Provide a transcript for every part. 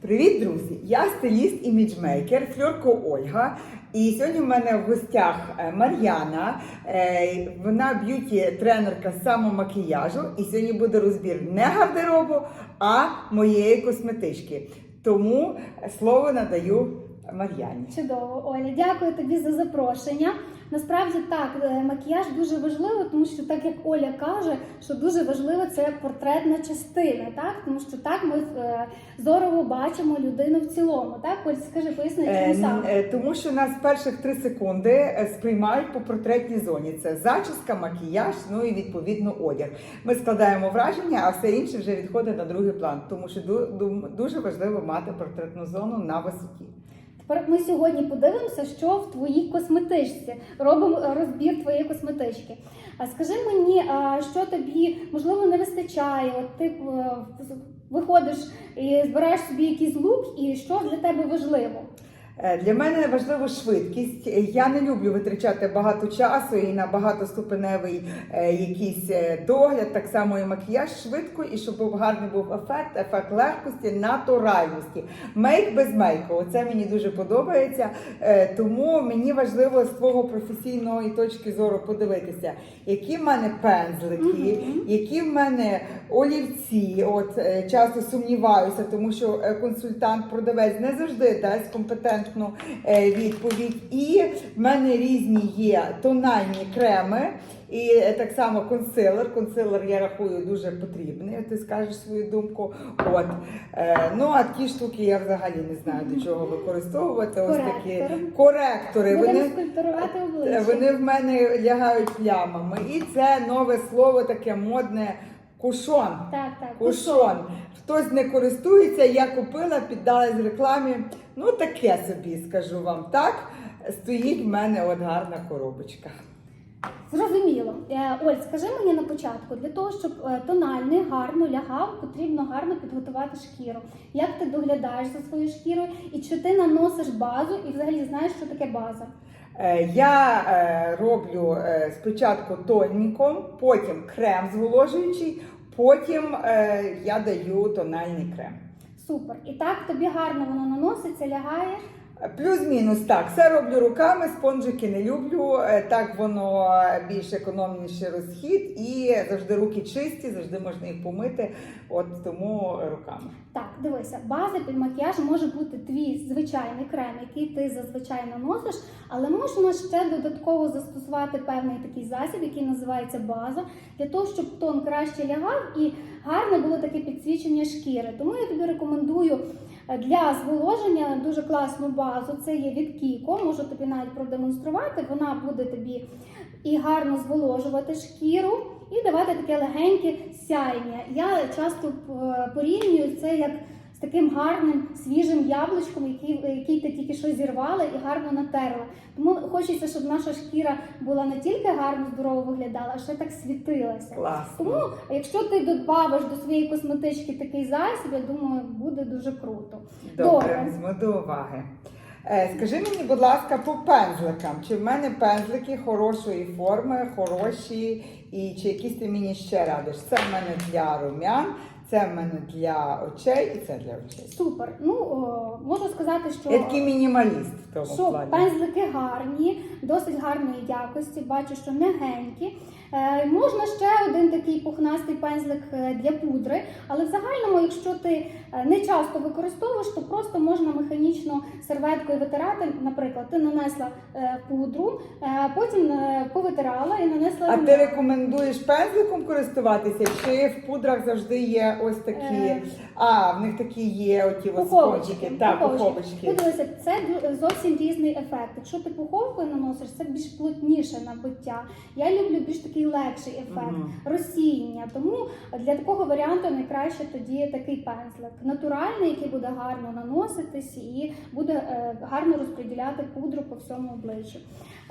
Привіт, друзі! Я стиліст іміджмейкер Фльорко Ольга. І сьогодні в мене в гостях е, Мар'яна. Е, Вона б'юті-тренерка самомакіяжу. І сьогодні буде розбір не гардеробу, а моєї косметички. Тому слово надаю Мар'яні. Чудово, Оля, дякую тобі за запрошення. Насправді так, е, макіяж дуже важливо, тому що так як Оля каже, що дуже важливо це портретна частина, так тому що так ми е, здорово бачимо людину в цілому. Так, Оль, скажи, поясни, Е, чому саме? Тому що нас перших три секунди сприймають по портретній зоні. Це зачіска, макіяж, ну і відповідно одяг. Ми складаємо враження, а все інше вже відходить на другий план, тому що ду- ду- дуже важливо мати портретну зону на висоті. Ми сьогодні подивимося, що в твоїй косметичці. Робимо розбір твоєї косметички. А скажи мені, що тобі можливо не вистачає? От ти е, виходиш і збираєш собі якийсь лук, і що для тебе важливо? Е, Для мене важлива швидкість. Я не люблю витрачати багато часу і на багатоступеневий е, якийсь е, догляд, так само і макіяж швидко, і щоб був гарний був ефект, ефект легкості, натуральності. Мейк без мейку. Оце мені дуже подобається. Е, Тому мені важливо з твого професійної точки зору подивитися, які в мене пензлики, які в мене олівці. От е, часто сумніваюся, тому що е, консультант, продавець не завжди дасть компетентну е, відповідь. І в мене різні є тональні креми. І е, так само консилер. Консилер я рахую дуже потрібний. Ти скажеш свою думку. От е, ну а ті штуки я взагалі не знаю до чого використовувати. Ось такі коректори. Вони обличчя. Вони в мене лягають плямами. І це нове слово таке модне кушон. Так, так. Кушон. Хтось не користується, я купила, піддалась рекламі. Ну таке собі скажу вам. Так стоїть в мене от гарна коробочка. Зрозуміло. Е, Оль, скажи мені на початку, для того, щоб е, тональний гарно лягав, потрібно гарно підготувати шкіру. Як ти доглядаєш за своєю шкірою, і чи ти наносиш базу, і взагалі знаєш, що таке база? Е, Я роблю спочатку тоніком, потім крем зволожуючий, потім е, я даю тональний крем. Супер. І так тобі гарно воно наноситься, лягає. Плюс-мінус так, все роблю руками, спонжики не люблю. е, Так воно більш економніший розхід і завжди руки чисті, завжди можна їх помити. От тому руками. Так, дивися, база під макіяж може бути твій звичайний крем, який ти зазвичай наносиш, але можна ще додатково застосувати певний такий засіб, який називається база, для того, щоб тон краще лягав і гарне було таке підсвічення шкіри. Тому я тобі рекомендую е, для зволоження дуже класну базу. Це є від Кіко, можу тобі навіть продемонструвати. Вона буде тобі і гарно зволожувати шкіру, і давати таке легеньке сяєння. Я часто е, порівнюю це як з таким гарним свіжим яблучком, який, який ти тільки що зірвала і гарно натерла. Тому хочеться, щоб наша шкіра була не тільки гарно здорово виглядала, а ще так світилася. Класно. Тому, якщо ти додбавиш до своєї косметички такий засіб, я думаю, буде дуже круто. Добре, Добре. візьму до уваги. Е, Скажи мені, будь ласка, по пензликам. Чи в мене пензлики хорошої форми, хороші, і чи якісь ти мені ще радиш? Це в мене для рум'ян, це в мене для очей і це для очей. Супер. Ну о, можу сказати, що Я такий мінімаліст в тому Що плані. пензлики гарні, досить гарної якості, бачу, що м'ягенькі. Е, можна ще один такий пухнастий пензлик е, для пудри, але в загальному, якщо ти е, не часто використовуєш, то просто можна механічно серветкою витирати. Наприклад, ти нанесла пудру, потім повитирала і нанесла. А ти рекомендуєш пензликом користуватися, чи в пудрах завжди є ось такі? А, в них такі є оті от Так, пуховички. Подивися, це зовсім різний ефект. Якщо ти пуховкою наносиш, це більш плотніше набиття. Я люблю більш такий легший ефект, Мгм. розсіяння. Тому для такого варіанту найкраще тоді такий пензлик. Натуральний, який буде гарно наноситись і буде е, гарно розподіляти пудру по всьому обличчю.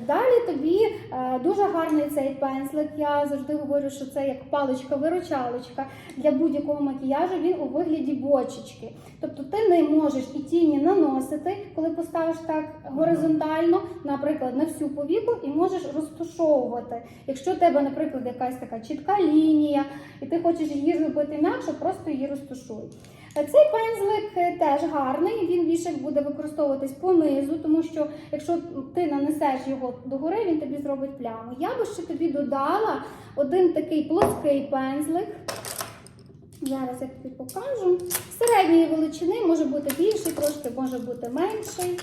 Далі тобі е, дуже гарний цей пензлик. Я завжди говорю, що це як паличка-виручалочка для будь-якого макіяжу. Він у вигляді бочечки. Тобто ти не можеш і тіні наносити, коли поставиш так горизонтально, наприклад, на всю повіку, і можеш розташовувати. Якщо у тебе, наприклад, якась така чітка лінія, і ти хочеш її зробити інакше, просто її розташуй. Цей пензлик е, теж гарний, він більше буде використовуватись понизу, тому що якщо ти нанесеш його догори, він тобі зробить пляму. Я би ще тобі додала один такий плоский пензлик. Зараз я тобі покажу. Середньої величини може бути більший, трошки може бути менший.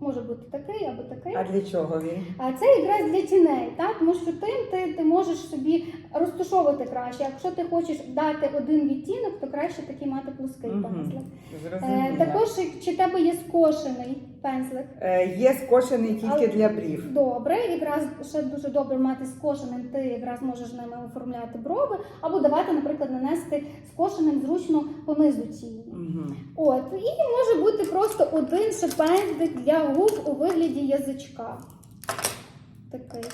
Може бути такий або такий. А для чого він? А це якраз для тіней, так? тому що тим ти, ти можеш собі розташовувати краще. Якщо ти хочеш дати один відтінок, то краще такий мати плоский Мгм. пензлик. Е, також чи в тебе є скошений пензлик? Е, Є скошений тільки Але- для брів. Добре, якраз ще дуже добре мати скошеним, ти якраз можеш ними оформляти брови, або давати, наприклад, нанести скошеним зручно понизу тіні. Угу. От, і може бути просто один ще пензлик для губ у вигляді язичка. Такий.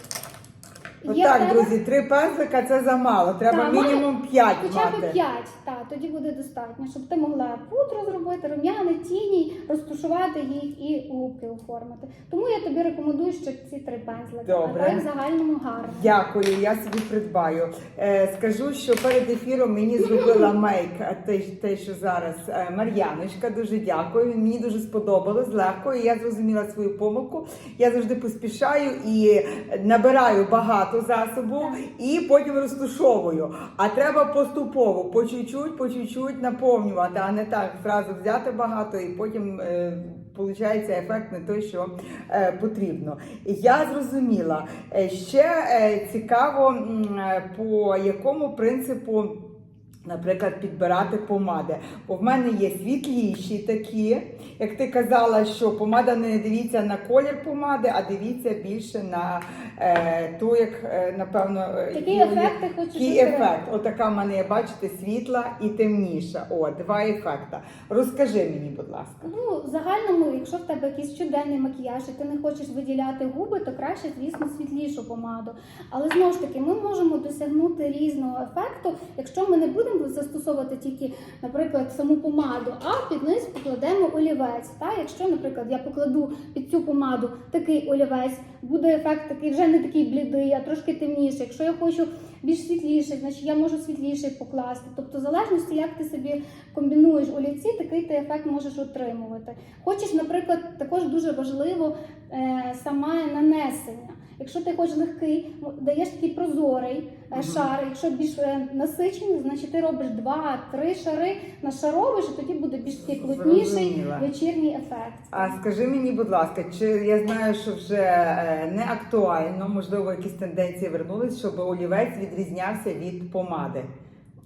Є Отак, тебе? друзі, три пензлика це замало. Треба Та, мінімум п'ять Хоча б мати. 5, так, тоді буде достатньо, щоб ти могла пудру зробити, рум'яни, тіні, розташувати їх і губки оформити. Тому я тобі рекомендую ще ці три пензлики. Добре. А так в загальному гарно. Дякую, я собі придбаю. Е, скажу, що перед ефіром мені зробила мейк, а те, те, що зараз е, Мар'яночка. Дуже дякую. Мені дуже сподобалось легко. І я зрозуміла свою помилку. Я завжди поспішаю і набираю багато засобу, і потім розтушовую. А треба поступово, по чуть-чуть, по чуть-чуть наповнювати, а не так зразу взяти багато і потім. Е, Получається ефект не той, що е, потрібно. Я зрозуміла. Е, Ще е, цікаво, е, по якому принципу. Наприклад, підбирати помади. Бо в мене є світліші такі, як ти казала, що помада не дивіться на колір помади, а дивіться більше на е, ту, як е, напевно е, Який Юлі- ефект ти хочеш який ефект. Отака в мене є, бачите, світла і темніша. О, два ефекта. Розкажи мені, будь ласка. Ну, в загальному, якщо в тебе якийсь щоденний макіяж і ти не хочеш виділяти губи, то краще, звісно, світлішу помаду. Але знову ж таки, ми можемо досягнути різного ефекту, якщо ми не будемо застосовувати тільки, наприклад, саму помаду, а під низ покладемо олівець. Та? Якщо, наприклад, я покладу під цю помаду такий олівець, буде ефект такий вже не такий блідий, а трошки темніший. Якщо я хочу більш світліший, значить я можу світліший покласти. Тобто, в залежності, як ти собі комбінуєш олівці, такий ти ефект можеш отримувати. Хочеш, наприклад, також дуже важливо е, саме нанесення. Якщо ти хочеш легкий, даєш такий прозорий е, шар. Якщо більш е, насичений, значить ти робиш два-три шари, нашаровуєш, і тоді буде більш такий плотніший вечірній ефект. А скажи мені, будь ласка, чи я знаю, що вже е, не актуально, можливо, якісь тенденції вернулись, щоб олівець відрізнявся від помади.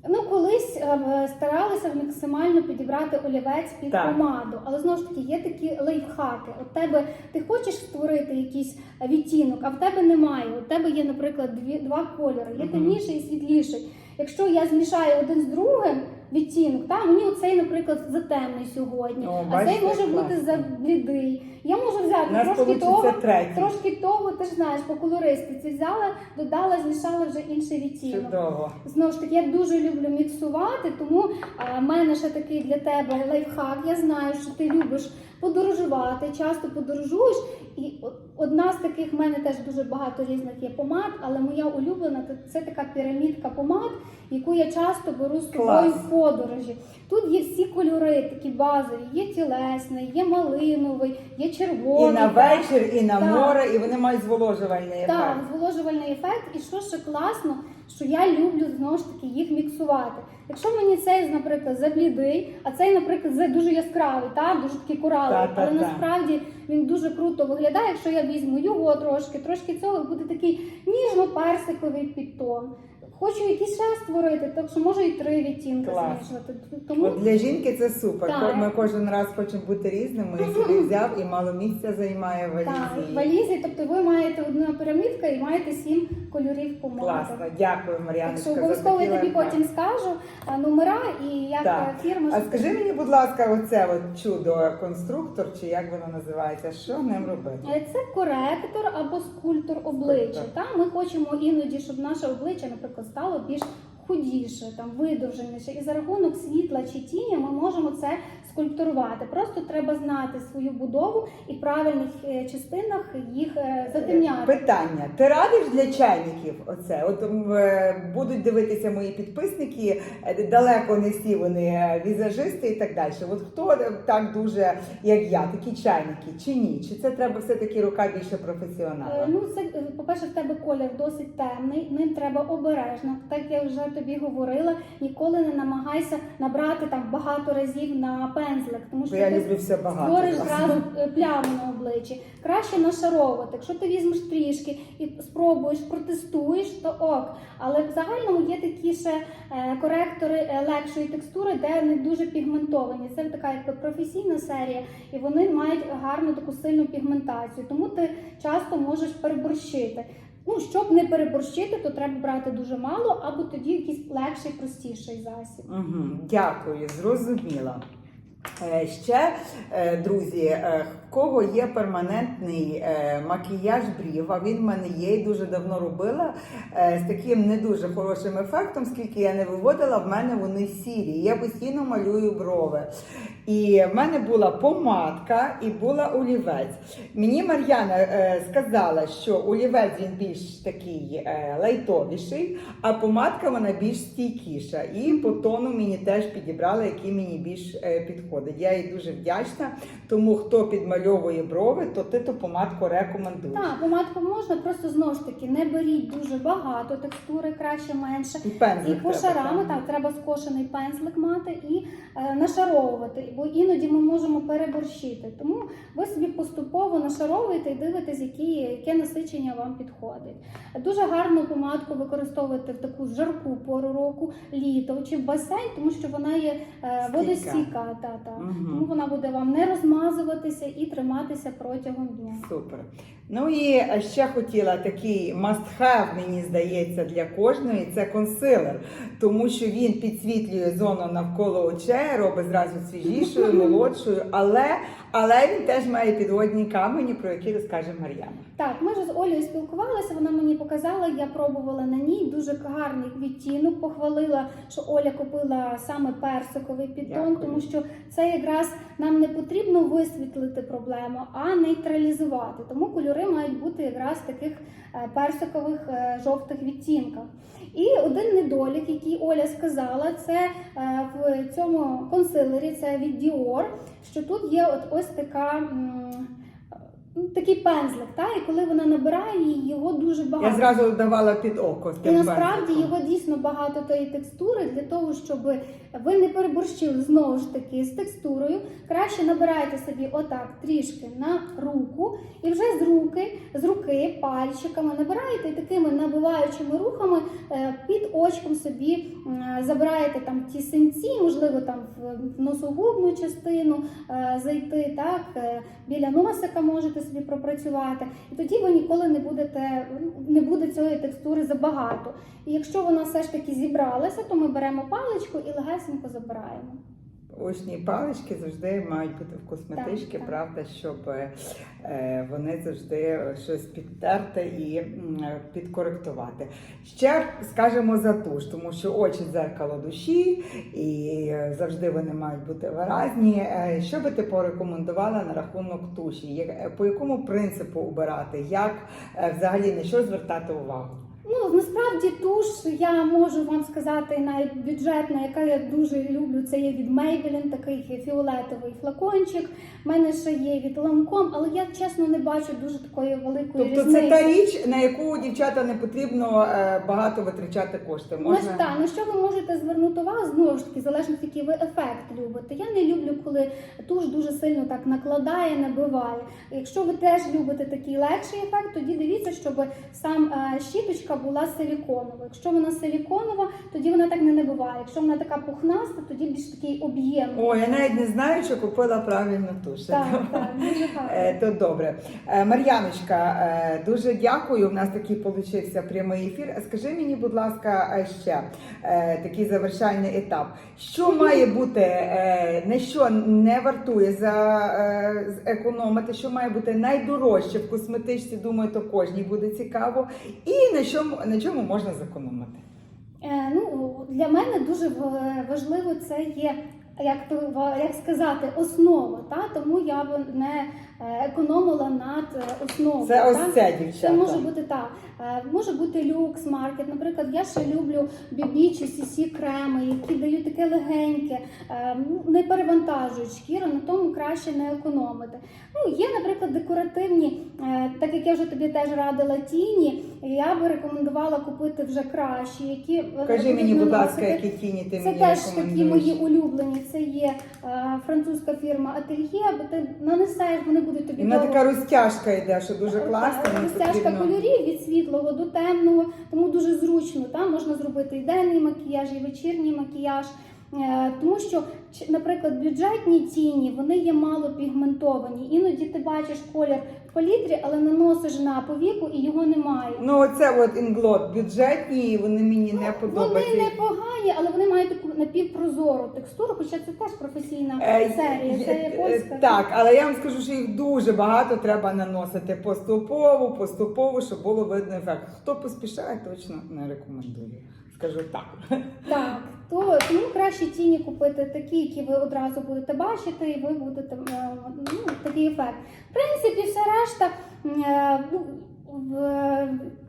Ну, колись е, старалися максимально підібрати олівець під Так. помаду, але знову ж таки є такі лайфхаки. От тебе ти хочеш створити якийсь відтінок, а в тебе немає. У тебе є, наприклад, дві два кольори, є Мгм. темніший і світліший. Якщо я змішаю один з другим відтінок, та мені оцей, наприклад, затемний сьогодні, О, а бачите, цей може бути заблідий. Я можу взяти нас трошки того, третій. трошки того, ти ж знаєш, по колористиці взяла, додала, змішала вже інший відтінок. Чудово. Знову ж таки, я дуже люблю міксувати, тому а, в мене ще такий для тебе лайфхак. Я знаю, що ти любиш подорожувати, часто подорожуєш. І одна з таких в мене теж дуже багато різних є помад, але моя улюблена це- це така пірамідка помад, яку я часто беру з собою в подорожі. Тут є всі кольори, такі базові. Є тілесний, є малиновий, є І червоний. на так. вечір, і на Так. море, і вони мають зволожувальний Так, зволожувальний ефект. І що ще класно, що я люблю знову ж таки їх міксувати. Якщо мені цей, наприклад, заблідий, а цей, наприклад, за дуже яскравий, та дуже такий кораловий, Та-та-та. але насправді він дуже круто виглядає. Якщо я візьму його трошки, трошки цього буде такий ніжно-персиковий підтон. Хочу якийсь ще створити, так що можу і три відтінки Клас. змішувати. Тому От для жінки це супер. Так. Ми кожен раз хочемо бути різними. І собі взяв і мало місця займає в так, валізі. тобто ви маєте одну пірамідка і маєте сім кольорів помади. Класно, дякую, Мар'яночка. обов'язково я тобі потім скажу номера і як Так. е, фірма. А скажи мені, будь ласка, оце от чудо конструктор, чи як воно називається? Що ним робити? Е, Це коректор або скульптор обличчя. Та? Ми хочемо іноді, щоб наше обличчя, наприклад, стало більш худіше, там видовженіше. І за рахунок світла чи тіні ми можемо це скульптурувати. Просто треба знати свою будову і в правильних е, частинах їх е, затемняти. Питання: ти радиш для чайників? Оце от е, будуть дивитися мої підписники. Далеко не всі вони візажисти і так далі. От хто так дуже, як я, такі чайники, чи ні? Чи це треба все таки рука більше професіонала? Ну, це е, по-перше, в тебе колір досить темний. Ним треба обережно. Так я вже тобі говорила. Ніколи не намагайся набрати там багато разів на пензлик, тому що я ти люблю все багато. створиш зразу е, пляму на обличчі. Краще нашаровувати. Якщо ти візьмеш трішки і спробуєш, протестуєш, то ок. Але в загальному є такі ще е, коректори е, легшої текстури, де не дуже пігментовані. Це така якби професійна серія, і вони мають гарну таку сильну пігментацію. Тому ти часто можеш переборщити. Ну, щоб не переборщити, то треба брати дуже мало, або тоді якийсь легший, простіший засіб. Угу, дякую, зрозуміла. Е, Ще, е, друзі, е, в кого є перманентний макіяж брів, а він в мене є і дуже давно робила з таким не дуже хорошим ефектом, скільки я не виводила, в мене вони сірі. Я постійно малюю брови. І в мене була помадка і була олівець. Мені Мар'яна сказала, що олівець він більш такий лайтовіший, а помадка вона більш стійкіша. І по тону мені теж підібрала, який мені більш е, підходить. Я їй дуже вдячна. Тому хто підмальовує брови, то ти ту помадку рекомендуєш. Так, помадку можна, просто знову ж таки не беріть дуже багато текстури, краще менше. І пензлик І по треба, шарами так. так треба скошений пензлик мати і е, нашаровувати, бо іноді ми можемо переборщити. Тому ви собі поступово нашаровуєте і дивитесь, які, яке насичення вам підходить. Дуже гарно помадку використовувати в таку жарку пору року, літо чи в басейн, тому що вона є е, водостійка. Та, та. Мгм. Тому вона буде вам не розмазуватися і триматися протягом дня. Супер. Ну і ще хотіла такий must have, мені здається, для кожної це консилер, тому що він підсвітлює зону навколо очей, робить зразу свіжішою, молодшою, але, але він теж має підводні камені, про які розкаже Мар'яна. Так, ми ж з Олею спілкувалися, вона мені показала, я пробувала на ній дуже гарний відтінок. Похвалила, що Оля купила саме персиковий підтон, Дякую. тому що це якраз нам не потрібно висвітлити проблему, а нейтралізувати. Тому кольори мають бути якраз в таких е, персикових е, жовтих відтінках. І один недолік, який Оля сказала, це е, в цьому консилері, це від Dior, що тут є от ось така. Ну, Такий пензлик, та і коли вона набирає його дуже багато. Я зразу давала під око. І насправді його дійсно багато тої текстури для того, щоб ви не переборщили знову ж таки з текстурою. Краще набирайте собі отак трішки на руку, і вже з руки, з руки пальчиками набираєте і такими набиваючими рухами е, під очком собі забираєте там ті синці, можливо, там в носогубну частину е, зайти, так е, біля носика можете собі пропрацювати. І тоді ви ніколи не будете не буде цієї текстури забагато. І якщо вона все ж таки зібралася, то ми беремо паличку і легесенько забираємо. Очні палички завжди мають бути в так. правда, щоб е, вони завжди щось підтерти і підкоректувати. Ще скажемо за туш, тому що очі дзеркало душі, і е, завжди вони мають бути виразні. Е, Що би ти порекомендувала на рахунок туші? По якому принципу обирати? Як взагалі на що звертати увагу? Ну насправді туш я можу вам сказати навіть бюджетна, яка я дуже люблю. Це є від Maybelline, такий фіолетовий флакончик. У мене ще є від Lancome, але я чесно не бачу дуже такої великої Тобто різниці. це та річ, на яку дівчата не потрібно е, багато витрачати кошти. Ну, так, на що ви можете звернути увагу, знову ж таки, залежно який ви ефект любите. Я не люблю, коли туш дуже сильно так накладає, набиває. Якщо ви теж любите такий легший ефект, тоді дивіться, щоб сам е, щіточка була силіконова. Якщо вона силіконова, тоді вона так не набиває. Якщо вона така пухнаста, тоді більш такий об'ємний. О, я навіть не знаю, що купила правильну туш. Так, так, дуже гарно. Е, То добре. Е, Мар'яночка, е, дуже дякую. У нас такий получився прямий ефір. Скажи мені, будь ласка, ще такий завершальний етап. Що має бути, на що не вартує за економити, що має бути найдорожче в косметичці, думаю, то кожній буде цікаво. І на чому, на чому можна зекономити? Е, ну, для мене дуже важливо це є як як сказати, основа. Та тому я б не економила над е, основою. Це ось це, Це може бути так. Е, Може бути люкс маркет. Наприклад, я ще люблю бібі чи сісі креми, які дають таке легеньке, е, не перевантажують шкіру, на тому краще не економити. Ну, є, наприклад, декоративні, е, так як я вже тобі теж радила тіні, я би рекомендувала купити вже кращі, які е, Кажи мені, будь ласка, які тіні ти це мені теж такі мої улюблені. Це є е, французька фірма Ательє, бо ти нанесеш, вони будуть тобі І вона довго- така розтяжка йде, що дуже Так, класно. не Розтяжка потрібно. кольорів від світлого до темного, тому дуже зручно. Там можна зробити і денний макіяж, і вечірній макіяж. Е, Тому що, ч- наприклад, бюджетні тіні вони є мало пігментовані. Іноді ти бачиш колір палітрі, але наносиш на повіку і його немає. Ну, оце от інглот бюджетні, вони мені не Вони подобаються. не погані, але вони мають таку напівпрозору текстуру, хоча це теж професійна Е, серія. Це е, є польська. Так, але я вам скажу, що їх дуже багато треба наносити поступово, поступово, щоб було видно ефект. Хто поспішає, точно не рекомендую. Скажу так. Так, то тому краще тіні купити такі, які ви одразу будете бачити, і ви будете е, ну, такий ефект. В принципі, все решта, е, ну,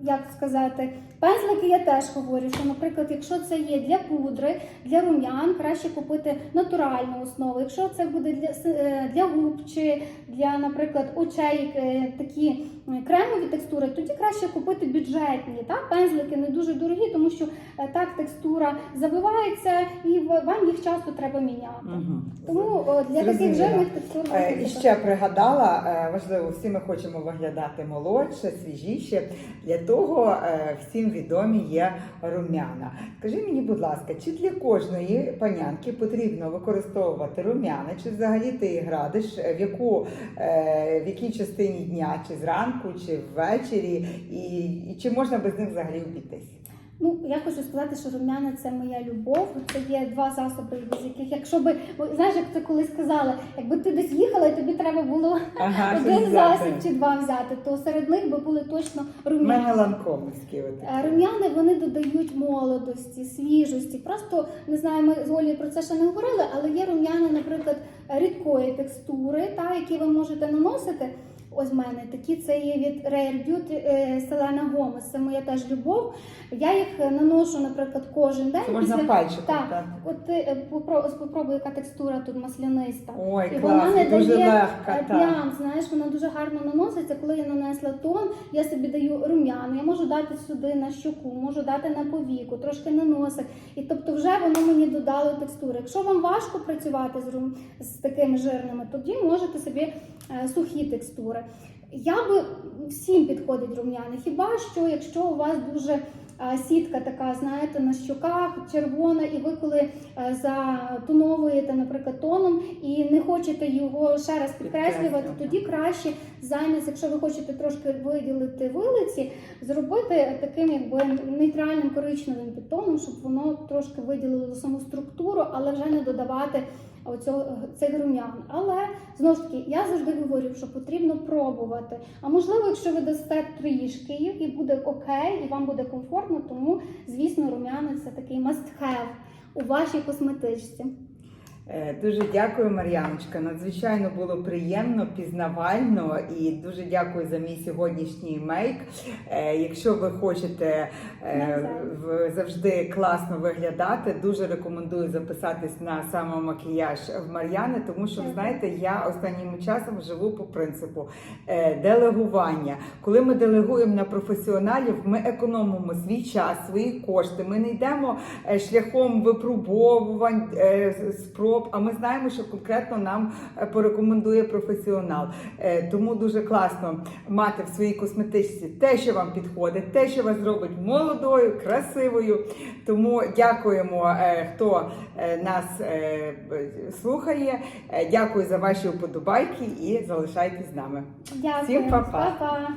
як сказати, пензлики я теж говорю, що, наприклад, якщо це є для пудри, для рум'ян, краще купити натуральну основу. Якщо це буде для, е, для губ чи для, наприклад, очей е, такі е, кремові текстури, тоді краще купити бюджетні. Так? Пензлики не дуже дорогі, тому що так текстура забивається і в- вам їх часто треба міняти. Мгм. Тому о, для таких жирних текстур Е, І ще пригадала, важливо, всі ми хочемо виглядати молодше, свіжіше. Для того е, всім відомі є рум'яна. Скажи мені, будь ласка, чи для кожної панянки потрібно використовувати рум'яна, чи взагалі ти їх радиш, е, в яку е, в якій частині дня, чи зранку, чи ввечері, і, і чи можна без них взагалі обійтись? Ну, я хочу сказати, що рум'яна це моя любов. Це є два засоби, з яких, якщо би знаєш, як це колись сказали, якби ти десь їхала, і тобі треба було Ага, один засіб чи два взяти, то серед них би були точно рум'яна. Е, Рум'яни вони додають молодості, свіжості. Просто не знаю, ми з Олею про це ще не говорили, але є рум'яни, наприклад, рідкої текстури, та які ви можете наносити. Ось в мене такі це є від Rare Beauty Selena Gomez. Це моя теж любов. Я їх наношу, наприклад, кожен день. Це можна після- пальчиком. Так, так. от ти е, попро- попробуй, яка текстура тут масляниста. Ой, І клас, вона не дуже дає легка. е, плям, знаєш, вона дуже гарно наноситься. Коли я нанесла тон, я собі даю рум'яну. Я можу дати сюди на щоку, можу дати на повіку, трошки на носик. І тобто вже воно мені додало текстури. Якщо вам важко працювати з рум з такими жирними, тоді можете собі сухі текстури. Я би всім підходить рум'яни. Хіба що, якщо у вас дуже е, сітка така, знаєте, на щоках червона, і ви коли е, затоновуєте, наприклад, тоном і не хочете його ще раз підкреслювати, Підкреслювати. тоді краще замість, якщо ви хочете трошки виділити вилиці, зробити таким якби нейтральним коричневим підтоном, щоб воно трошки виділило саму структуру, але вже не додавати оцього цих рум'ян. Але знову ж таки, я завжди говорю, що потрібно пробувати. А можливо, якщо ви дасте трішки їх і буде окей, і вам буде комфортно, тому звісно, рум'яни це такий must have у вашій косметичці. Е, Дуже дякую, Мар'яночка. Надзвичайно було приємно, пізнавально і дуже дякую за мій сьогоднішній мейк. Е, Якщо ви хочете е, завжди класно виглядати, дуже рекомендую записатись на самомакіяж в Мар'яни, тому що знаєте, я останнім часом живу по принципу делегування. Коли ми делегуємо на професіоналів, ми економимо свій час, свої кошти. Ми не йдемо шляхом випробовувань, е, спроб. А ми знаємо, що конкретно нам е, порекомендує професіонал. Е, Тому дуже класно мати в своїй косметичці те, що вам підходить, те, що вас зробить молодою, красивою. Тому дякуємо, е, хто нас слухає. Дякую за ваші вподобайки і залишайтесь з нами. Дякую, Всім. Па-па.